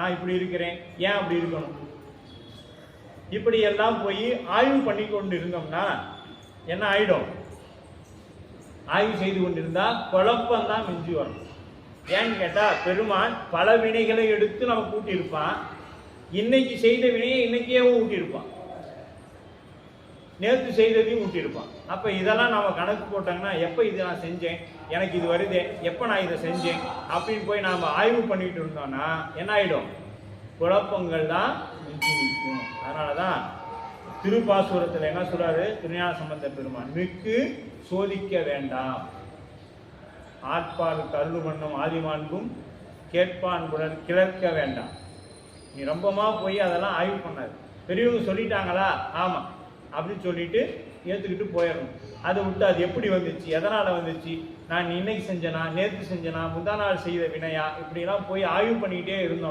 நான் இப்படி இருக்கிறேன். ஏன் அப்படி இருக்கணும்? இப்படி எல்லாம் போய் ஆய்வு பண்ணி கொண்டு இருந்தோம்னா என்ன ஆயிடும்? ஆய்வு செய்து கொண்டிருந்தால் குழப்பம் தான் மிஞ்சி வரும். ஏன்னு கேட்டால் பெருமான் பல வினைகளை எடுத்து நம்ம கூட்டியிருப்பான் இன்னைக்கு செய்த வினையை இன்னைக்கே ஊட்டியிருப்பான். நேற்று செய்ததையும் விட்டிருப்பான் அப்போ இதெல்லாம் நம்ம கணக்கு போட்டாங்கன்னா எப்போ இது நான் செஞ்சேன்? எனக்கு இது வருதே. எப்போ நான் இதை செஞ்சேன்? அப்படின்னு போய் நாம் ஆய்வு பண்ணிட்டு இருந்தோம்னா என்ன ஆகிடும் குழப்பங்கள் தான் மிஞ்சி நிற்கும். அதனால தான் திருப்பாசுரத்தில் என்ன சொல்கிறாரு திருஞான சம்பந்த பெருமான் மிக்கு சோதிக்க வேண்டாம். ஆட்பால் கருள் மண்ணும் ஆதிமான்பும் கேட்பான்புடன் கிளர்க்க வேண்டாம். நீ ரொம்பமாக போய் அதெல்லாம் ஆய்வு பண்ணாது. பெரியவங்க சொல்லிட்டாங்களா? ஆமாம் அப்படின்னு சொல்லிட்டு ஏற்றுக்கிட்டு போயிடணும். அதை விட்டு அது எப்படி வந்துச்சு எதனால் வந்துச்சு நான் இன்னைக்கு செஞ்சனா நேற்று செஞ்சனா முந்தா நாள் செய்த வினையா இப்படிலாம் போய் ஆய்வு பண்ணிக்கிட்டே இருந்தோம்.